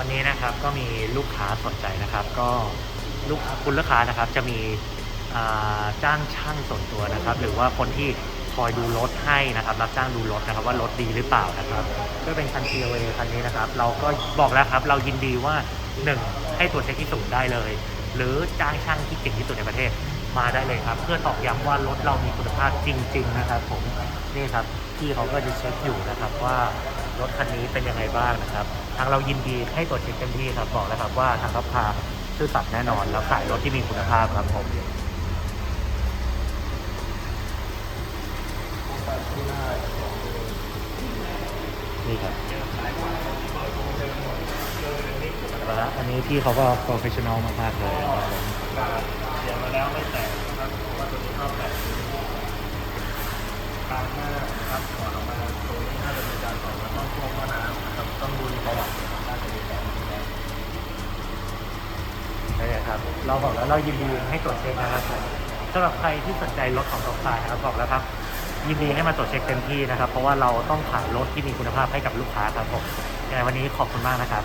วันนี้นะครับก็มีลูกค้าสนใจนะครับ ก็ลูกคุณลูกค้านะครับจะมีจ้างช่างส่วนตัวนะครับ หรือว่าคนที่คอยดูรถให้นะครับรับจ้างดูรถนะครับว่ารถดีหรือเปล่านะครับก็เป็นคัน CLA คันนี้นะครับ เราก็บอกแล้วครับเรายินดีว่าหนึ่งให้ตรวจเช็คที่ศูนย์ได้เลย หรือจ้างช่างที่เก่งที่สุดในประเทศมาได้เลยครับ เพื่อตอกย้ำว่ารถเรามีคุณภาพจริง ๆ นะครับ ผมนี่ครับพี่เขาก็จะเช็คอยู่นะครับว่า รถคันนี้เป็นยังไงบ้างนะครับ ทางเรายินดีให้ตรวจเช็คเต็มที่ครับบอกแล้วครับว่าทางรับพาซื่อสัตย์แน่นอนแล้วขายรถที่มีคุณภาพครับผมนี่ครับแล้วอันนี้พี่เขาก็โปรเฟชชั่นอลมากๆเลยนะครับผมเสียมาแล้วไม่แตกนะครับเพราะว่าตัวนี้ชอบแตกกางหน้านะครับ เราบอกแล้วเรายินดีให้ตรวจเช็คนะครับผมสำหรับใครที่สนใจรถของตกสายนะครับบอกแล้วครับ ยินดีให้มาตรวจเช็คเต็มที่นะครับ เพราะว่าเราต้องขายรถที่มีคุณภาพให้กับลูกค้าครับผมยังไงวันนี้ขอบคุณมากนะครับ